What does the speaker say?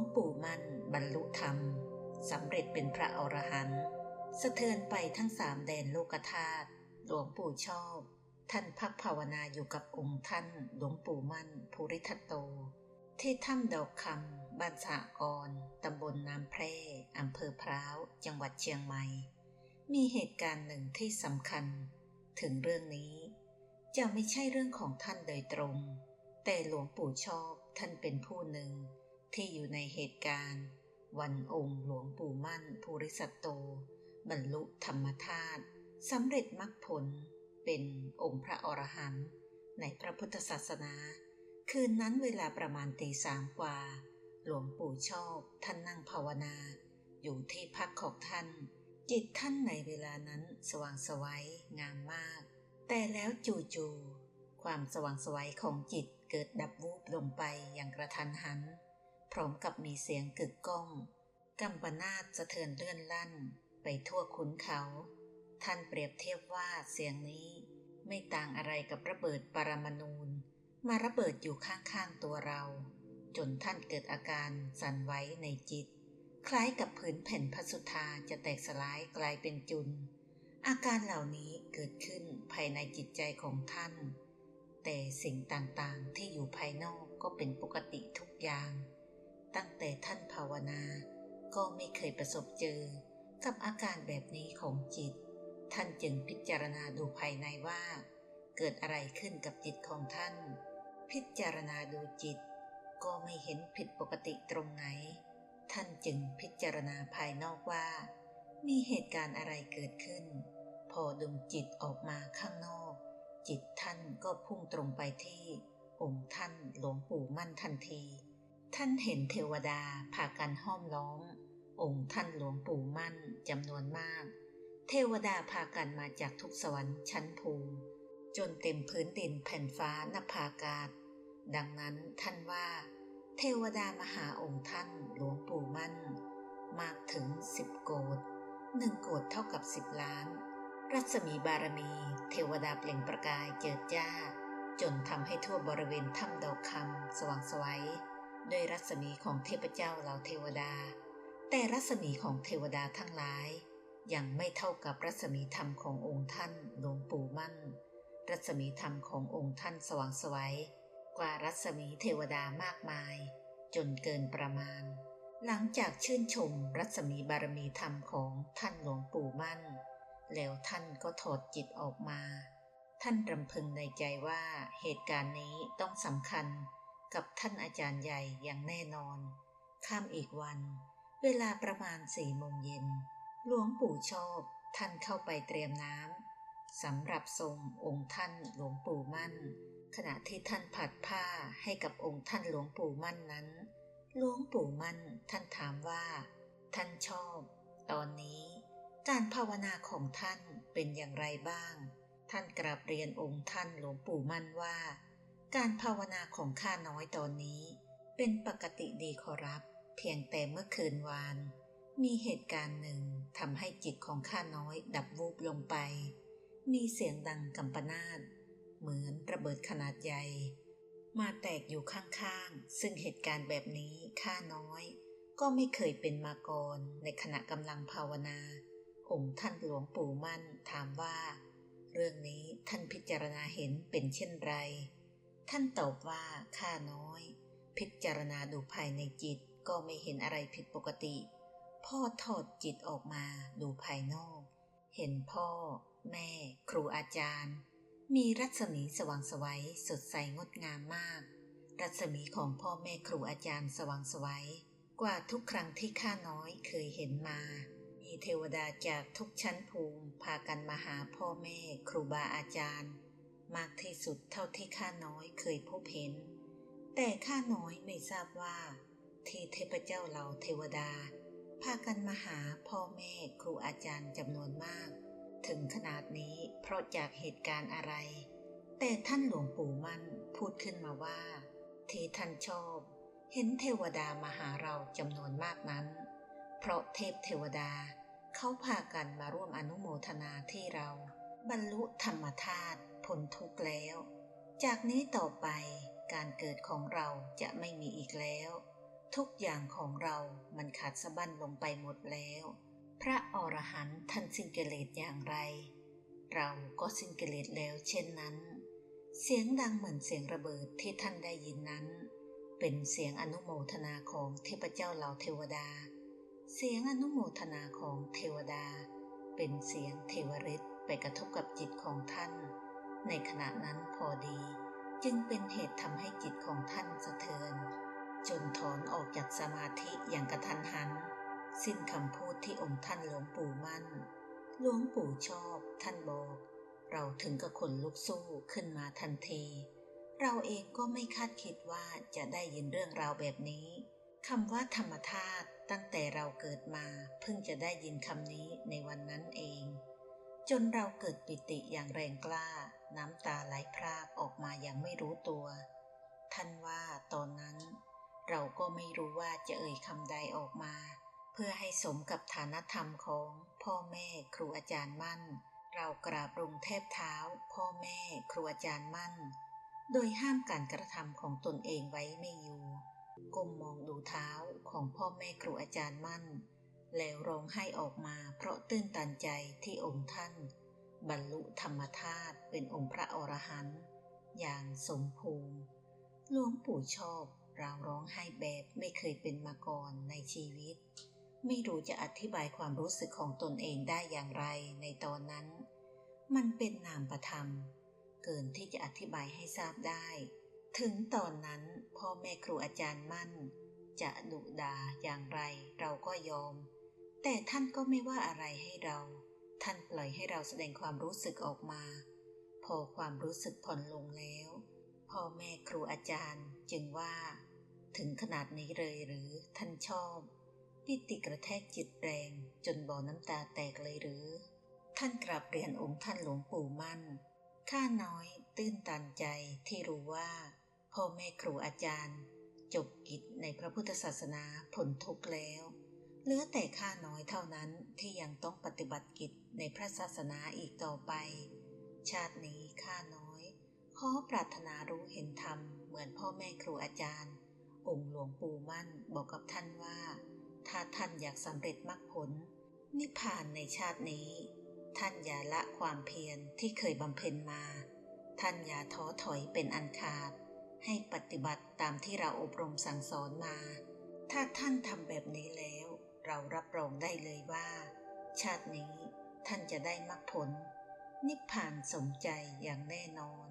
งปู่มั่นบรรลุธรรมสำเร็จเป็นพระอรหันต์สะเทือนไปทั้งสามแดนโลกธาตุหลวงปู่ชอบ ท่านพักภาวนาอยู่กับองค์ท่านหลวงปู่มั่นภูริทัตโต ที่ถ้ำดอกคำบ้านสะกรตำบลน้ำแพร่อำเภอพร้าว จังหวัดเชียงใหม่ มีเหตุการณ์หนึ่งที่สำคัญ ถึงเรื่องนี้จะไม่ใช่เรื่องของท่านโดยตรง แต่หลวงปู่ชอบท่านเป็นผู้หนึ่ง ที่อยู่ในเหตุการณ์ วันองค์หลวงปู่มั่นภูริสัตโต บรรลุธรรมธาตุสำเร็จมรรคผลเป็นองค์พระอรหันต์ในพระพุทธศาสนา คืนนั้นเวลาประมาณตีสามกว่า หลวงปู่ชอบท่านนั่งภาวนา อยู่ที่พักของท่าน จิตท่านในเวลานั้นสว่างไสวัยงามมาก แต่แล้วจู่ๆความสว่างไสวัยของจิตเกิดดับวูบลงไปอย่างกระทันหัน พร้อมกับมีเสียงกึกก้องกำปนาตสะเทือนเลื่อนลั่นไปทั่วขุนเขา ท่านเปรียบเทียบว่าเสียงนี้ไม่ต่างอะไรกับระเบิดปรมาณูนมาระเบิดอยู่ข้างๆตัวเรา จนท่านเกิดอาการสั่นไหวในจิต คล้ายกับผืนแผ่นพัสุธาจะแตกสลายกลายเป็นจุน อาการเหล่านี้เกิดขึ้นภายในจิตใจของท่าน แต่สิ่งต่างๆที่อยู่ภายนอกก็เป็นปกติทุกอย่าง ตั้งแต่ท่านภาวนา ก็ไม่เคยประสบเจอ กับอาการแบบนี้ของจิต ท่านจึงพิจารณาดูภายในว่า เกิดอะไรขึ้นกับจิตของท่าน พิจารณาดูจิต ก็ไม่เห็นผิดปกติตรงไหน ท่านจึงพิจารณาภายนอกว่า มีเหตุการณ์อะไรเกิดขึ้น พอดึงจิตออกมาข้างนอก จิตท่านก็พุ่งตรงไปที่องค์ท่านหลวงปู่มั่นทันที ท่านเห็นเทวดาพากันห้อมล้อม องค์ท่านหลวงปู่มั่นจำนวนมาก เทวดาพากันมาจากทุกสวรรค์ชั้นภูมิ จนเต็มพื้นดินแผ่นฟ้านภากาศ ดังนั้นท่านว่า เทวดามาหาองค์ท่านหลวงปู่มั่น มากถึงสิบโกดหนึ่งโกดเท่ากับสิบล้าน รัศมีบารมี เทวดาเปล่งประกายเจิดจ้า จนทำให้ทั่วบริเวณถ้ำดอกคำสว่างสวัย ด้วยรัศมีของเทพเจ้าเหล่าเทวดา แต่รัศมีของเทวดาทั้งหลาย ยังไม่เท่ากับรัศมีธรรมขององค์ท่านหลวงปู่มั่น รัศมีธรรมขององค์ท่านสว่างไสวัยกว่ารัศมีเทวดามากมาย จนเกินประมาณ หลังจากชื่นชมรัศมีบารมีธรรมของท่านหลวงปู่มั่น แล้วท่านก็ถอดจิตออกมา ท่านรำพึงในใจว่าเหตุการณ์นี้ต้องสำคัญ กับท่านอาจารย์ใหญ่อย่างแน่นอน ข้ามอีกวัน เวลาประมาณสี่โมงเย็น หลวงปู่ชอบท่านเข้าไปเตรียมน้ำสำหรับทรงองค์ท่านหลวงปู่มั่น ขณะที่ท่านผัดผ้าให้กับองค์ท่านหลวงปู่มั่นนั้น หลวงปู่มั่นท่านถามว่า ท่านชอบ ตอนนี้การภาวนาของท่านเป็นอย่างไรบ้าง ท่านกราบเรียนองค์ท่านหลวงปู่มั่นว่า การภาวนาของข้าน้อยตอนนี้ เป็นปกติดีขอรับ เพียงแต่เมื่อคืนวาน มีเหตุการณ์หนึ่งทำให้จิตของข้าน้อยดับวูบลงไป มีเสียงดังกำปนาตเหมือนระเบิดขนาดใหญ่ มาแตกอยู่ข้างๆ ซึ่งเหตุการณ์แบบนี้ข้าน้อย ก็ไม่เคยเป็นมาก่อนในขณะกำลังภาวนา องค์ท่านหลวงปู่มั่นถามว่า เรื่องนี้ท่านพิจารณาเห็นเป็นเช่นไร ท่านตอบว่าข้าน้อย พิจารณาดูภายในจิตก็ไม่เห็นอะไรผิดปกติ พ่อถอดจิตออกมาดูภายนอก เห็นพ่อ แม่ ครูอาจารย์ มีรัศมีสว่างไสวัยสดใสงดงามมาก รัศมีของพ่อแม่ครูอาจารย์สว่างไสวัยกว่าทุกครั้งที่ข้าน้อยเคยเห็นมา มีเทวดาจากทุกชั้นภูมิพากันมาหาพ่อแม่ครูบาอาจารย์ มากที่สุดเท่าที่ข้าน้อยเคยพบเห็น แต่ข้าน้อยไม่ทราบว่า ที่เทพเจ้าเหล่าเทวดา พากันมาหาพ่อแม่ครูอาจารย์จำนวนมาก ถึงขนาดนี้เพราะจากเหตุการณ์อะไร แต่ท่านหลวงปู่มั่นพูดขึ้นมาว่า ที่ท่านชอบ เห็นเทวดามาหาเราจำนวนมากนั้น เพราะเทพเทวดาเขาพากันมาร่วมอนุโมทนาที่เรา บรรลุธรรมธาตุ พ้นทุกข์แล้ว จากนี้ต่อไปการเกิดของเราจะไม่มีอีกแล้ว ทุกอย่างของเรามันขาดสะบั้นลงไปหมดแล้ว พระอรหันต์ท่านสิ้นกิเลสอย่างไร เราก็สิ้นกิเลสแล้วเช่นนั้น เสียงดังเหมือนเสียงระเบิดที่ท่านได้ยินนั้น เป็นเสียงอนุโมทนาของเทพเจ้าเหล่าเทวดา เสียงอนุโมทนาของเทวดา เป็นเสียงเทวฤทธิ์ไปกระทบกับจิตของท่าน ในขณะนั้นพอดี จึงเป็นเหตุทำให้จิตของท่านสะเทือน จนถอนออกจากสมาธิอย่างกระทันหัน สิ้นคำพูดที่องค์ท่านหลวงปู่มั่น หลวงปู่ชอบ ท่านบอก เราถึงกับขนลุกสู้ขึ้นมาทันที เราเองก็ไม่คาดคิดว่าจะได้ยินเรื่องราวแบบนี้คำว่าธรรมธาตุตั้งแต่เราเกิดมาเพิ่งจะได้ยินคำนี้ในวันนั้นเอง จนเราเกิดปิติอย่างแรงกล้า น้ำตาไหลพรากออกมาอย่างไม่รู้ตัว ท่านว่าตอนนั้น เราก็ไม่รู้ว่าจะเอ่ยคำใดออกมา เพื่อให้สมกับฐานธรรมของพ่อแม่ครูอาจารย์มั่น เรากราบลงแทบเท้า พ่อแม่ครูอาจารย์มั่น โดยห้ามการกระทำของตนเองไว้ไม่อยู่ก้มมองดูเท้าของพ่อแม่ครูอาจารย์มั่น แล้วร้องไห้ออกมาเพราะตื้นตันใจที่องค์ท่าน บรรลุธรรมธาตุเป็นองค์พระอรหันต์อย่างสมภูมิหลวงปู่ชอบเราร้องไห้แบบไม่เคยเป็นมาก่อนในชีวิต ไม่รู้จะอธิบายความรู้สึกของตนเองได้อย่างไรในตอนนั้น มันเป็นนามประธรรม เกินที่จะอธิบายให้ทราบได้ ถึงตอนนั้นพ่อแม่ครูอาจารย์มั่น จะดุดาอย่างไรเราก็ยอม แต่ท่านก็ไม่ว่าอะไรให้เรา ท่านปล่อยให้เราแสดงความรู้สึกออกมา พอความรู้สึกผ่อนลงแล้ว พ่อแม่ครูอาจารย์จึงว่า ถึงขนาดนี้เลยหรือท่านชอบปิติกระแทกจิตแรงจนบ่อน้ำตาแตกเลยหรือ ท่านกราบเรียนองค์ท่านหลวงปู่มั่น ข้าน้อยตื้นตันใจที่รู้ว่า พ่อแม่ครูอาจารย์ จบกิจในพระพุทธศาสนาพ้นทุกแล้ว เหลือแต่ข้าน้อยเท่านั้นที่ยังต้องปฏิบัติกิจในพระศาสนาอีกต่อไป ชาตินี้ข้าน้อย ขอปรารถนารู้เห็นธรรมเหมือนพ่อแม่ครูอาจารย์ องค์หลวงปู่มั่นบอกกับท่านว่า ถ้าท่านอยากสำเร็จมรรคผล นิพพานในชาตินี้ ท่านอย่าละความเพียรที่เคยบำเพ็ญมา ท่านอย่าท้อถอยเป็นอันขาด ให้ปฏิบัติตามที่เราอบรมสั่งสอนมา ถ้าท่านทำแบบนี้แล้ว เรารับรองได้เลยว่า ชาตินี้ท่านจะได้มรรคผล นิพพานสมใจอย่างแน่นอน